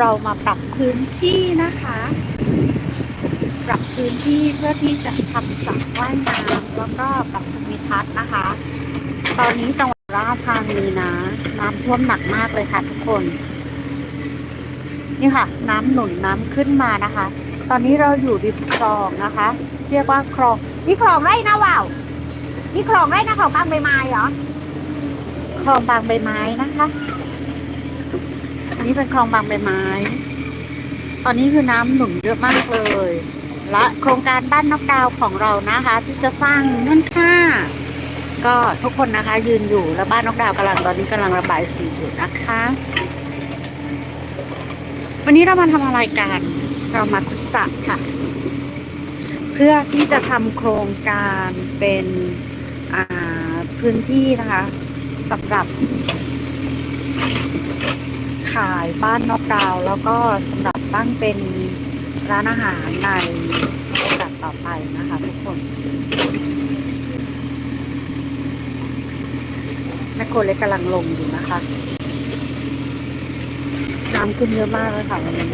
เรามาปรับพื้นที่นะคะ ปรับพื้นที่เพื่อที่จะทำสระว่ายน้ำแล้วก็ปรับภูมิทัศน์นะคะ ตอนนี้จังหวัดราชธานีนะน้ำท่วมหนักมากเลยค่ะทุกคน นี่ค่ะ น้ำหนุนน้ำขึ้นมานะคะ ตอนนี้เราอยู่ริมคลองนะคะ เรียกว่าคลองนี่คลองไร่นะว่าวนี่คลองไร่นะของบางใบไม้เหรอคลองบางใบไม้นะคะ อันนี้เป็นคลองบางใบไม้ ตอนนี้คือน้ำหนุนเยอะมากเลย และโครงการบ้านนกดาวของเรานะคะ ที่จะสร้างนั่นค่ะ ก็ทุกคนนะคะยืนอยู่แล้วบ้านนกดาวกำลังตอนนี้กำลังระบายสีอยู่นะคะ วันนี้เรามาทำอะไรกันเรามาขุดสะค่ะ เพื่อที่จะทำโครงการเป็นพื้นที่นะคะสำหรับ ขายบ้านนอกดาว แล้วก็สำหรับตั้งเป็นร้านอาหารในโอกาสต่อไปนะคะทุกคนแม่โคเล็กกำลังลงอยู่นะคะ น้ำขึ้นเยอะมากเลยค่ะวันนี้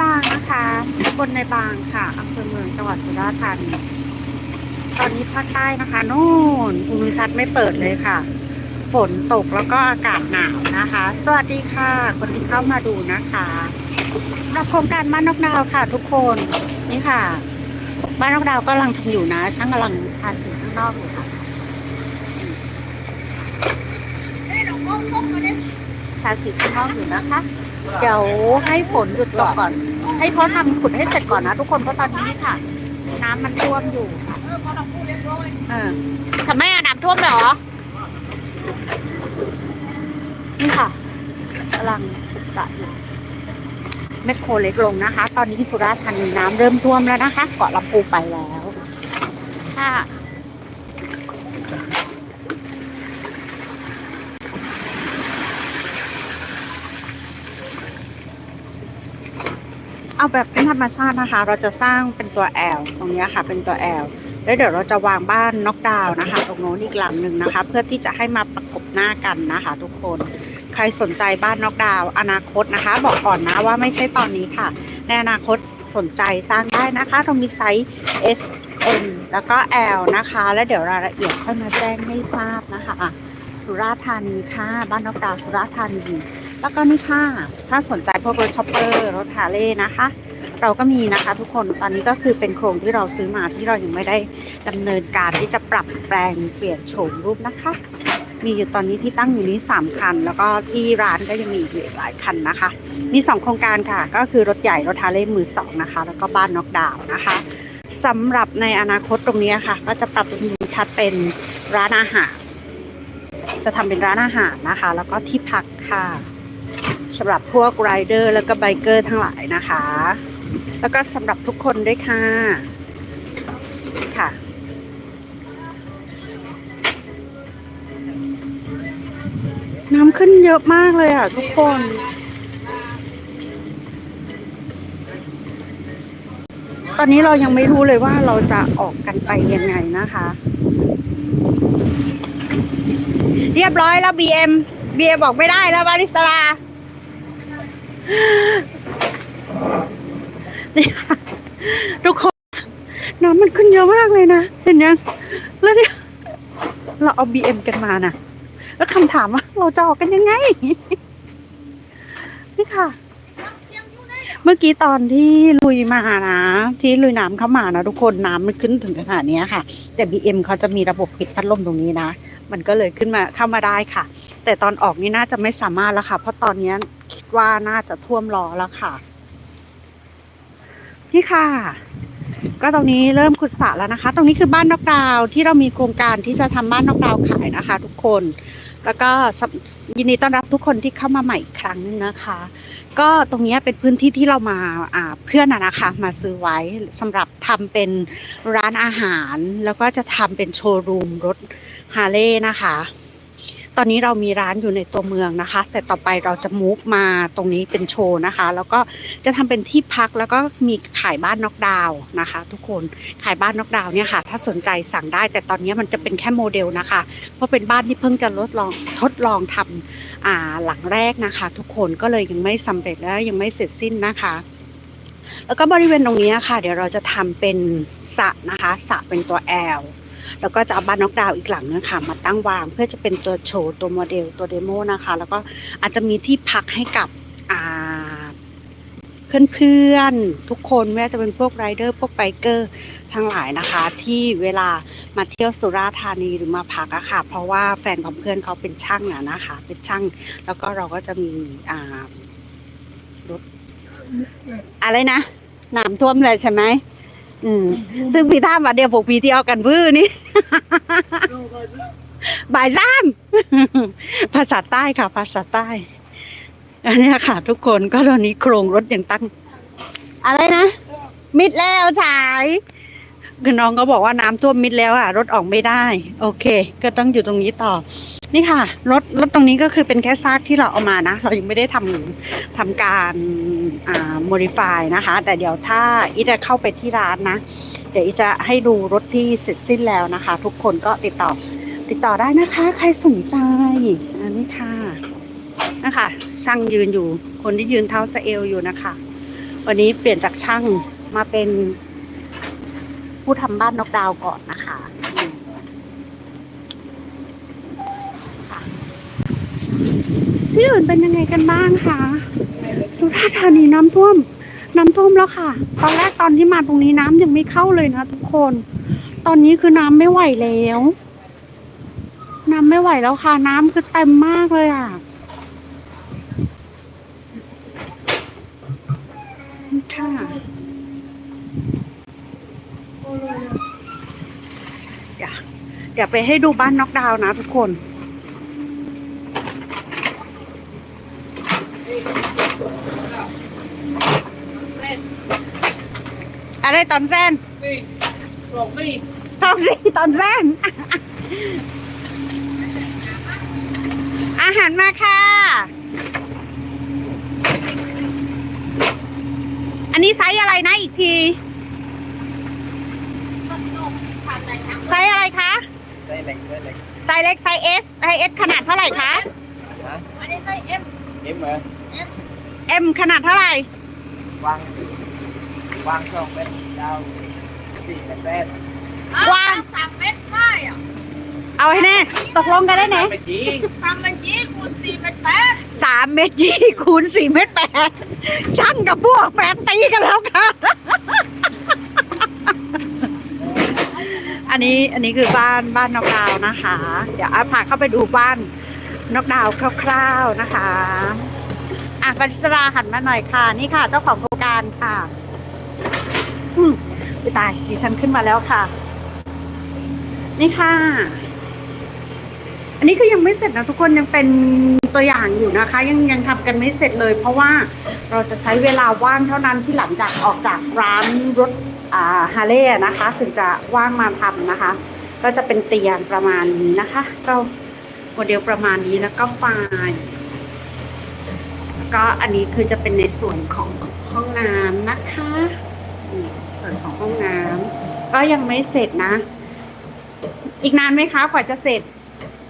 บางนะคะบนในบางค่ะอำเภอเมืองจังหวัดสุราษฎร์ธานีตอนนี้ภาคใต้นะคะ นู่นภูมิทัศน์ไม่เปิดเลยค่ะ ฝนตกแล้วก็อากาศหนาวนะคะ สวัสดีค่ะ คนที่เข้ามาดูนะคะสำหรับโครงการบ้านนกดาวค่ะ ทุกคนนี่ค่ะ บ้านนกดาวกำลังทำอยู่นะ ช่างกำลังทาสีข้างนอกอยู่ค่ะทาสีข้างนอกอยู่นะคะ เดี๋ยวให้ฝนหยุดตกก่อน ให้เขาทำขุดให้เสร็จก่อนนะ ทุกคนเพราะตอนนี้ค่ะ น้ำมันท่วมอยู่ค่ะเออทำไมอะน้ำท่วมเหรอ นี่ค่ะกำลังขุดสระอยู่แมคโครเล็กลงนะคะ ตอนนี้สุราษฎร์ธานีน้ำเริ่มท่วมแล้วนะคะ เกาะลำพูไปแล้วค่ะ เอาแบบเป็นธรรมชาตินะคะ เราจะสร้างเป็นตัว L ตรงนี้ค่ะ เป็นตัว L แล้วเดี๋ยวเราจะวางบ้านน็อกดาวน์นะคะ ตรงโน้นอีกหลังหนึ่งนะคะ เพื่อที่จะให้มาประกบหน้ากันนะคะ ทุกคนใครสนใจบ้านน็อกดาวน์อนาคตนะคะ บอกก่อนนะว่าไม่ใช่ตอนนี้ค่ะ ในอนาคตสนใจสร้างได้นะคะ เรามีไซส์ S M แล้วก็ L นะคะ แล้วเดี๋ยวรายละเอียดค่อยมาแจ้งให้ทราบนะคะ สุราธานีค่ะ บ้านน็อกดาวน์สุราธานี แล้วก็นี่ค่ะ ถ้าสนใจพวกรถช็อปเปอร์รถฮาเลย์นะคะ เราก็มีนะคะทุกคนตอนนี้ก็คือเป็นโครงที่เราซื้อมาที่เรายังไม่ได้ดำเนินการที่จะปรับแปลงเปลี่ยนโฉมรูปนะคะ มีอยู่ตอนนี้ที่ตั้งอยู่นี้ 3 คัน แล้วก็ที่ร้านก็ยังมีอีกหลายคันนะคะ มี 2 โครงการค่ะ ก็คือรถใหญ่รถฮาเลย์มือสองนะคะ แล้วก็บ้านน็อกดาวน์นะคะสำหรับในอนาคตตรงนี้ค่ะ ก็จะปรับปรุงทัศน์เป็นร้านอาหาร จะทำเป็นร้านอาหารนะคะ แล้วก็ที่พักค่ะ สำหรับพวกไรเดอร์แล้วก็ไบเกอร์ทั้งหลายนะคะ แล้วก็สำหรับทุกคนด้วยค่ะ ค่ะ น้ำขึ้นเยอะมากเลยอะทุกคนตอนนี้เรายังไม่รู้เลยว่าเราจะออกกันไปยังไงนะคะ เรียบร้อยแล้ว BM BM บอกไม่ได้แล้วบาริสลานี่ค่ะทุกคนน้ำมันขึ้นเยอะมากเลยนะ เห็นยังแล้วเนี่ยเราเอา BM กันมานะแล้วคำถามว่าเราจะออกกันยังไง นี่ค่ะ เมื่อกี้ตอนที่ลุยมานะที่ลุยน้ำเข้ามานะทุกคนน้ำมันขึ้นถึงขนาดนี้ค่ะ แต่ BM เขาจะมีระบบปิดพัดลมตรงนี้นะ มันก็เลยขึ้นมาเข้ามาได้ค่ะ แต่ตอนออกนี่น่าจะไม่สามารถแล้วค่ะ เพราะตอนนี้คิดว่าน่าจะท่วมล้อแล้วค่ะ นี่ค่ะ ก็ตรงนี้เริ่มขุดสระแล้วนะคะ ตรงนี้คือบ้านนอกดาวที่เรามีโครงการที่จะทำบ้านนอกดาวขายนะคะ ทุกคน แล้วก็ยินดีต้อนรับทุกคนที่เข้ามาใหม่อีกครั้งนึงนะคะ ก็ตรงนี้เป็นพื้นที่ที่เรามาเพื่อนนะนะคะมาซื้อไว้สำหรับทำเป็นร้านอาหาร แล้วก็จะทำเป็นโชว์รูมรถฮาร์เลย์นะคะ ตอนนี้เรามีร้านอยู่ในตัวเมืองนะคะ แต่ต่อไปเราจะมูฟมาตรงนี้เป็นโชว์นะคะ แล้วก็จะทำเป็นที่พักแล้วก็มีขายบ้านนอกดาวน์นะคะ ทุกคนขายบ้านนอกดาวน์เนี่ยค่ะ ถ้าสนใจสั่งได้ แต่ตอนนี้มันจะเป็นแค่โมเดลนะคะ เพราะเป็นบ้านที่เพิ่งจะทดลองทดลองทำอ่าหลังแรกนะคะ ทุกคนก็เลยยังไม่สำเร็จและยังไม่เสร็จสิ้นนะคะแล้วก็บริเวณตรงนี้ค่ะ เดี๋ยวเราจะทำเป็นสระนะคะสระเป็นตัว L แล้วก็จะเอาบ้านนกดาวอีกหลังนึงค่ะ มาตั้งวางเพื่อจะเป็นตัวโชว์ตัวโมเดลตัวเดโมนะคะ แล้วก็อาจจะมีที่พักให้กับอ่าเพื่อนๆ ทุกคนไม่ว่าจะเป็นพวกไรเดอร์พวกไบเกอร์ทั้งหลายนะคะ ที่เวลามาเที่ยวสุราษฎร์ธานีหรือมาพักอะค่ะ เพราะว่าแฟนของเพื่อนเขาเป็นช่างอะนะคะ เป็นช่าง แล้วก็เราก็จะมีอ่ารถอะไรนะน้ำท่วมเลยใช่ไหม อืมซึ่งพี่ท่ามาเดียวพวกพี่ที่เอากันพื้นนี่ บ่ายซ้ำภาษาใต้ค่ะ ภาษาใต้ อันนี้ค่ะ ทุกคนก็ตอนนี้โครงรถยังตั้ง อะไรนะ มิดแล้วฉายคือน้องก็บอกว่าน้ำท่วมมิดแล้วอะ รถออกไม่ได้ โอเค ก็ต้องอยู่ตรงนี้ต่อ นี่ค่ะรถรถตรงนี้ก็คือเป็นแค่ซากที่เราเอามานะ เรายังไม่ได้ทำทำการอ่า modify นะคะ แต่เดี๋ยวถ้าอีจะเข้าไปที่ร้านนะ เดี๋ยวอีจะให้ดูรถที่เสร็จสิ้นแล้วนะคะ ทุกคนก็ติดต่อติดต่อได้นะคะ ใครสนใจอันนี้ค่ะนะคะช่างยืนอยู่คนที่ยืนเท้าสเอลอยู่นะคะ วันนี้เปลี่ยนจากช่างมาเป็นผู้ทำบ้านนกดาวก่อนนะคะอืมค่ะ ที่อื่นเป็นยังไงกันบ้างคะสุราษฎร์ธานีน้ำท่วม น้ำท่วมแล้วค่ะ ตอนแรกตอนที่มาตรงนี้น้ำยังไม่เข้าเลยนะทุกคน ตอนนี้คือน้ำไม่ไหวแล้ว น้ำไม่ไหวแล้วค่ะ น้ำคือเต็มมากเลยอะค่ะเดี๋ยวเดี๋ยวไปให้ดูบ้านน็อกดาวน์นะทุกคน อะไร ตอนแซนนี่หลงนี่ทองรีตอนแซนอาหารมาค่ะ อันนี้ไซส์อะไรนะอีกที ไซส์อะไรคะได้เล็กได้เล็กไซส์เล็กไซส์ S ไซส์ S ขนาดเท่าไหร่คะฮะอันนี้ไซส์ M เอ็มเหรอ M ขนาดเท่าไหร่วางวางสองเป็น ดาวสี่เป็นแปดวาง สามเมตรได้อะเอาให้แน่ตกลงกันได้ไหนไปจริงทำเป็นยี่คูณสี่เป็นแปดสามเมตรยี่คูณสี่เมตรแปดช่างกับพวกแปดตีกันแล้วค่ะ อันนี้อันนี้คือบ้านบ้านนอกดาวน์นะคะ เดี๋ยวอาพาเข้าไปดูบ้านนอกดาวน์คร่าวๆนะคะ อะปริศราหันมาหน่อยค่ะ นี่ค่ะ เจ้าของโครงการค่ะอื มอุ๊ยตายดิฉันขึ้นมาแล้วค่ะ นี่ค่ะ อันนี้คือยังไม่เสร็จนะทุกคนยังเป็นตัวอย่างอยู่นะคะ ยังยังทำกันไม่เสร็จเลย เพราะว่าเราจะใช้เวลาว่างเท่านั้นที่หลังจากออกจากร้านรถอ่าฮาร์เลย์นะคะ ถึงจะว่างมาทำนะคะ ก็จะเป็นเตียงประมาณนี้นะคะ ก็โมเดลประมาณนี้แล้วก็ไฟล์ก็อันนี้คือจะเป็นในส่วนของห้องน้ำนะคะ วนของห้องน้ำก็ยังไม่เสร็จนะ อีกนานไหมคะกว่าจะเสร็จ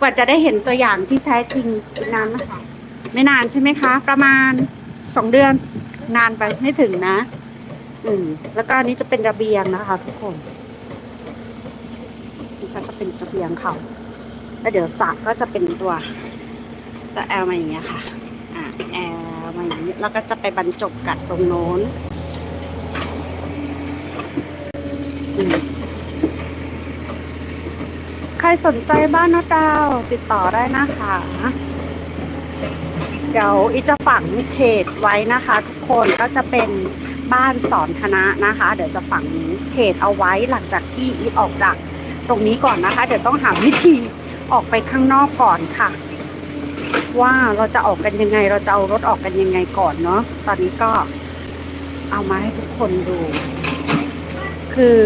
กว่าจะได้เห็นตัวอย่างที่แท้จริงอีกนานไหมคะไม่นานใช่ไหมคะ ประมาณสองเดือนนานไปไม่ถึงนะ อืมแล้วก็อันนี้จะเป็นระเบียงนะคะทุกคนนี่ก็จะเป็นระเบียงเขาแล้วเดี๋ยวสระก็จะเป็นตัวตัวแอลมาอย่างเงี้ยค่ะ อ่าแอลมาอย่างนี้แล้วก็จะไปบรรจบกับตรงโน้นอืม ใครสนใจบ้านนกดาวติดต่อได้นะคะ เดี๋ยวอีจะฝังเพจไว้นะคะ ทุกคนก็จะเป็นบ้านสอนคณะนะคะ เดี๋ยวจะฝังเพจเอาไว้หลังจากที่อีออกจากตรงนี้ก่อนนะคะ เดี๋ยวต้องหาวิธีออกไปข้างนอกก่อนค่ะ ว่าเราจะออกกันยังไง เราจะเอารถออกกันยังไงก่อนเนาะตอนนี้ก็เอามาให้ทุกคนดู คือ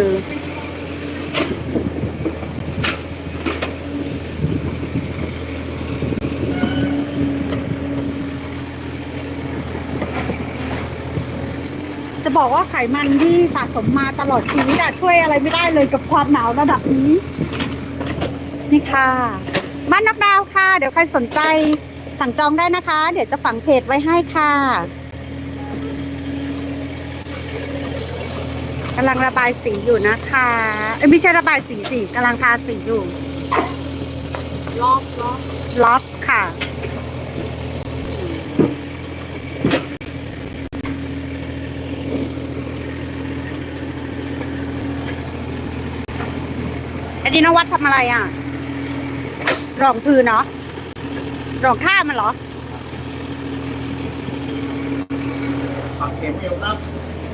จะบอกว่าไข มันที่สะสมมาตลอดชีวิตอะช่วยอะไรไม่ได้เลยกับความหนาวระดับนี้ นี่ค่ะ บ้านนกดาวค่ะ เดี๋ยวใครสนใจสั่งจองได้นะคะ เดี๋ยวจะฝังเพจไว้ให้ค่ะกำลังระบายสีอยู่นะคะเอ้ยไม่ใช่ระบายสีสีกำลังทาสีอยู่รอบรอบล็อกค่ะ อันนี้นวัดทำอะไรอะ รองพื้นเนาะรองข้ามันเหรอเข็มอยู่ครับ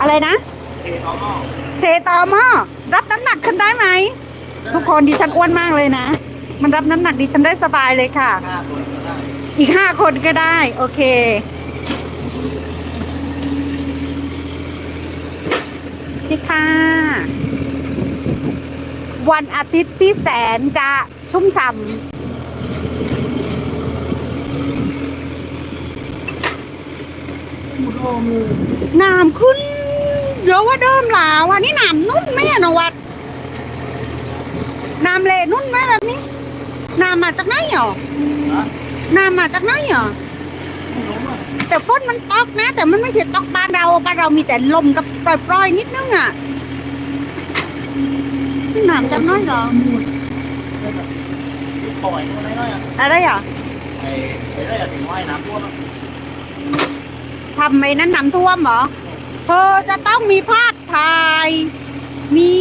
อะไรนะ เทท้องอ้อเทต่อหม้อรับน้ำหนักฉันได้ไหม ทุกคนดิฉันอ้วนมากเลยนะ มันรับน้ำหนักดิฉันได้สบายเลยค่ะ ห้าคนก็ได้อีกห้าคนก็ได้ โอเค นี่ค่ะ วันอาทิตย์ที่แสนจะชุ่มฉ่ำน้ำขึ้นเยอะว่าเดิมหลาวันนี้น้ำนุ่นไหมอะนวัดน้ำเลนุ่นไหมแบบนี้น้ำมาจากไหนหรอฮะน้ำมาจากไหนหรอแต่ฝนมันตกนะ แต่มันไม่ใช่ตกบ้านเราบ้านเรามีแต่ลมกับปล่อยๆนิดนึงอะ น้ำจากไหนหรอ ปล่อยตัวน้อยๆอะอะไรอะไอ้ไอ้ได้ถึงว่ายน้ำท่วมอะทำไมนั้นน้ำท่วมเหรอ เธอจะต้องมีภาพถ่าย มี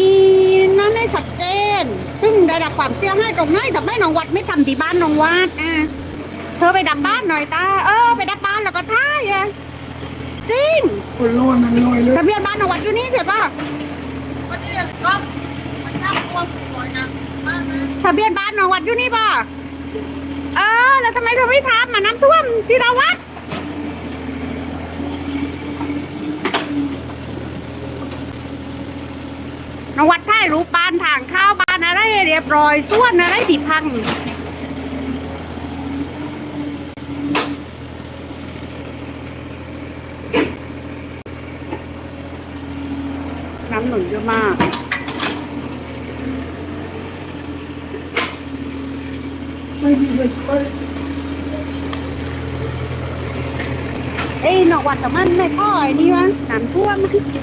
นั่นให้ชัดเจน ซึ่งได้รับความเสียหายตรงไหนแต่ไม่น้องวัดไม่ทำที่บ้านน้องวัดอะเธอไปดับบ้านหน่อยตา เออ ไปดับบ้านแล้วก็ถ่ายอะจริง คนโลนมันลอยเลย ทะเบียนบ้านน้องวัดอยู่นี่ใช่ปะ วันนี้ก็ ทะเบียนบ้านหนองวัดอยู่นี่ป่ะเออ แล้วทำไมเธอไม่ทำมาน้ำท่วมที่เราวัดน้องวัดถ่ายรูปบ้านทางข้าวบ้านอะไรเรียบร้อยส่วนอะไรที่พังน้ำหนุนเยอะมาก ม่มีเลยไปเอ้นอกวัดแต่มันไม่พ่อไอ้นี่วะน้ำท่วม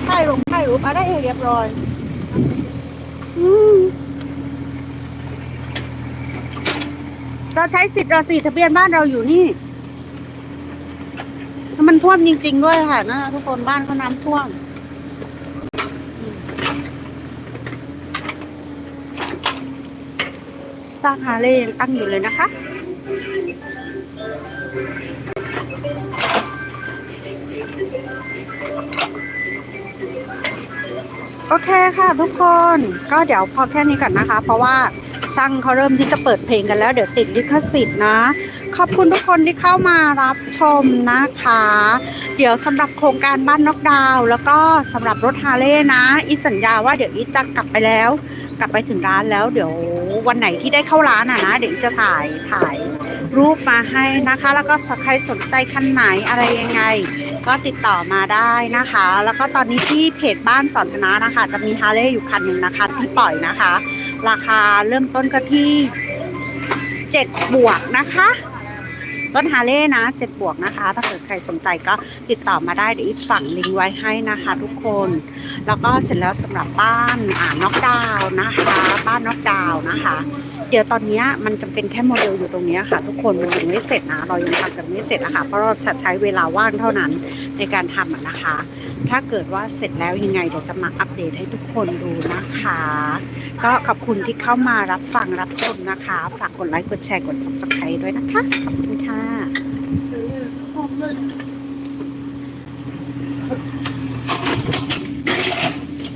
ถ่ายลงถ่ายรูปอะได้เรียบร้อย อืมเราใช้สิทธิ์เราสิทะเบียนบ้านเราอยู่นี่แล้วมันท่วมจริง ๆ ด้วยค่ะนะทุกคนบ้านเขาน้ำท่วม สร้างฮาเล่ยังตั้งอยู่เลยนะคะ โอเคค่ะทุกคนก็เดี๋ยวพอแค่นี้ก่อนนะคะ เพราะว่าช่างเขาเริ่มที่จะเปิดเพลงกันแล้ว เดี๋ยวติดลิขสิทธิ์นะ ขอบคุณทุกคนที่เข้ามารับชมนะคะ เดี๋ยวสำหรับโครงการบ้านนอกดาว แล้วก็สำหรับรถฮาเลย์นะ อีสัญญาว่าเดี๋ยวอีจะกลับไปแล้ว กลับไปถึงร้านแล้วเดี๋ยววันไหนที่ได้เข้าร้านอะนะ เดี๋ยวจะถ่ายถ่ายรูปมาให้นะคะ แล้วก็ใครสนใจคันไหนอะไรยังไง ก็ติดต่อมาได้นะคะ แล้วก็ตอนนี้ที่เพจบ้านสอนธนานะคะ จะมีฮาร์เลย์อยู่คันหนึ่งนะคะ ที่ปล่อยนะคะ ราคาเริ่มต้นก็ที่ 7 บวกนะคะ รถฮาเลย์นะเจ็ดบวกนะคะ ถ้าเกิดใครสนใจก็ติดต่อมาได้เดี๋ยวอีกฝั่งลิงก์ไว้ให้นะคะ ทุกคน แล้วก็เสร็จแล้วสำหรับบ้านอ่านอกดาวนะคะ บ้านนอกดาวน์นะคะ เดี๋ยวตอนนี้มันจะเป็นแค่โมเดลอยู่ตรงนี้ค่ะ ทุกคนมันยังไม่เสร็จนะเรายังทำกันไม่เสร็จนะคะเพราะเราจะใช้เวลาว่างเท่านั้นในการทำนะคะ ถ้าเกิดว่าเสร็จแล้วยังไงเดี๋ยวจะมาอัปเดตให้ทุกคนดูนะคะ ก็ขอบคุณที่เข้ามารับฟังรับชมนะคะ ฝากกดไลค์กดแชร์กด subscribe ด้วยนะคะขอบคุณค่ะ